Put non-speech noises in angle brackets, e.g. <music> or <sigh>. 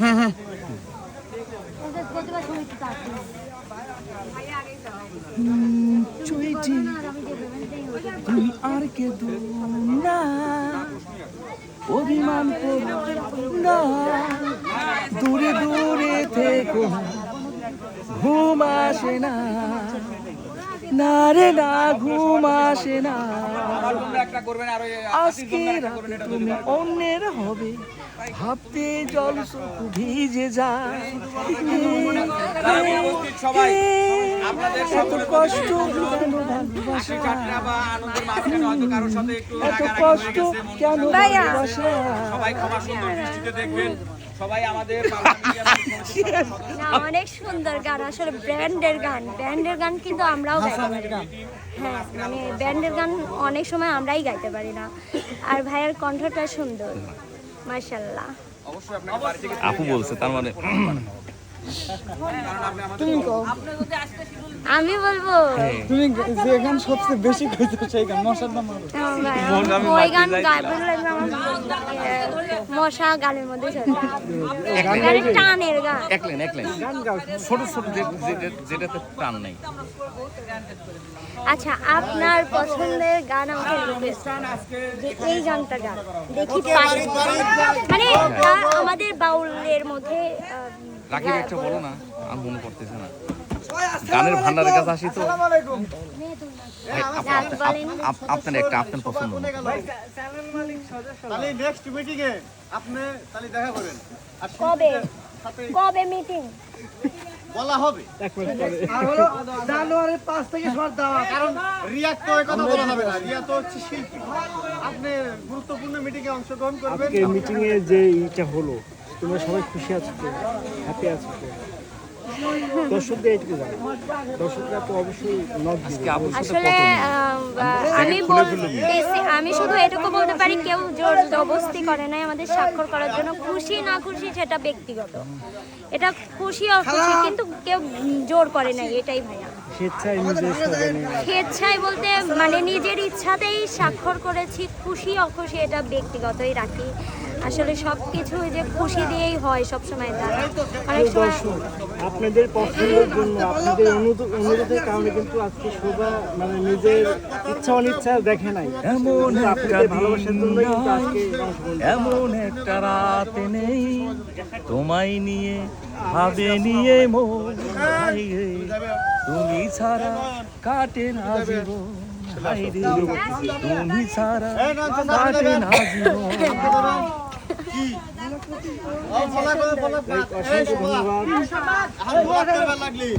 হ্যাঁ হ্যাঁ। তুমি আর কে দু না। অভিমান করো না। দূরে দূরে থেকো। ঘুম আসে না। না রে, না ঘুম আসে না। আজকে রাতে তুমি অন্যের হবে। ভাবতে জল ভিজে যায়। কষ্ট এত কেন। ভালোবাসা? সবাই ক্ষমা সুন্দর দেখবেন। সবাই আমাদের <laughs> <laughs> অনেক সুন্দর গান আসলে ব্র্যান্ডের গান ব্যান্ডের গান কিন্তু আমরাও গাইতে পারি। না হ্যাঁ মানে ব্যান্ডের গান অনেক সময় আমরাই গাইতে পারি না। আর ভাইয়ের কণ্ঠটা সুন্দর মার্শাল্লাহ আপু বলছে তার মানে আমি বলব? তুমি যে গান সবচেয়ে বেশি কইছো সেই গান মশার। হ্যাঁ, ওই গান গাইবে মশা গানের মধ্যে চলে টানের গান। এক লাইন এক লাইন। ছোট ছোট যেটাতে প্রাণ নেই। আচ্ছা আপনার পছন্দের গান আমাকে এই গানটা গান দেখি পারি। মানে আমাদের বাউলের মধ্যে রাকিব একটা বলো না আর মনে পড়তেছে না। গানের ভান্ডারের কাছে আসি তো? আপনার একটা আপনার পছন্দ। তাহলে নেক্সট মিটিংয়ে আপনি তাহলে দেখা করবেন আর কবে? কবে মিটিং বলা হবে। আর হলো জানুয়ারির পাঁচ থেকে সর দেওয়া। কারণ তো কথা বলা হবে না। রিয়া তো হচ্ছে শিল্পী। আপনি গুরুত্বপূর্ণ মিটিংয়ে অংশগ্রহণ করবেন। আজকে মিটিং এ যে ইটা হলো তোমরা সবাই খুশি আছো তো? হ্যাপি আছো তো? দর্শকদের এইটুকু জানো দর্শকরা তো অবশ্যই নক দিবে। আজকে আপুর সাথে আসলে আহ, আমি বলতেছি আমি শুধু এটুকু বলতে পারি কেউ জোর জবস্তি করে নাই আমাদের স্বাক্ষর করার জন্য। খুশি না খুশি সেটা ব্যক্তিগত। এটা খুশি অখুশি কিন্তু কেউ জোর করে নাই এটাই ভাইয়া। স্বেচ্ছায় নিজের স্বেচ্ছায় বলতে মানে নিজের ইচ্ছাতেই স্বাক্ষর করেছি খুশি অখুশি এটা ব্যক্তিগতই রাখি। আসলে সব কিছু যে খুশি দিয়েই হয় সব সময় তা। না। অনেক সময় আপনাদের পছন্দের জন্য আপনাদের অনুরোধ- অনুরোধের কারণে কিন্তু আজকে শোভা মানে নিজের ইচ্ছা অনিচ্ছা দেখে নাই। এমন একটা আপনাদের ভালোবাসার জন্য আজকে এমন একটা রাতে নেই। তোমায় নিয়ে ভাবে নিয়ে মন হাই রে, তুমি ছাড়া কাটে না জীবন হাই রে, তুমি ছাড়া কাটে না জীবন লাগলি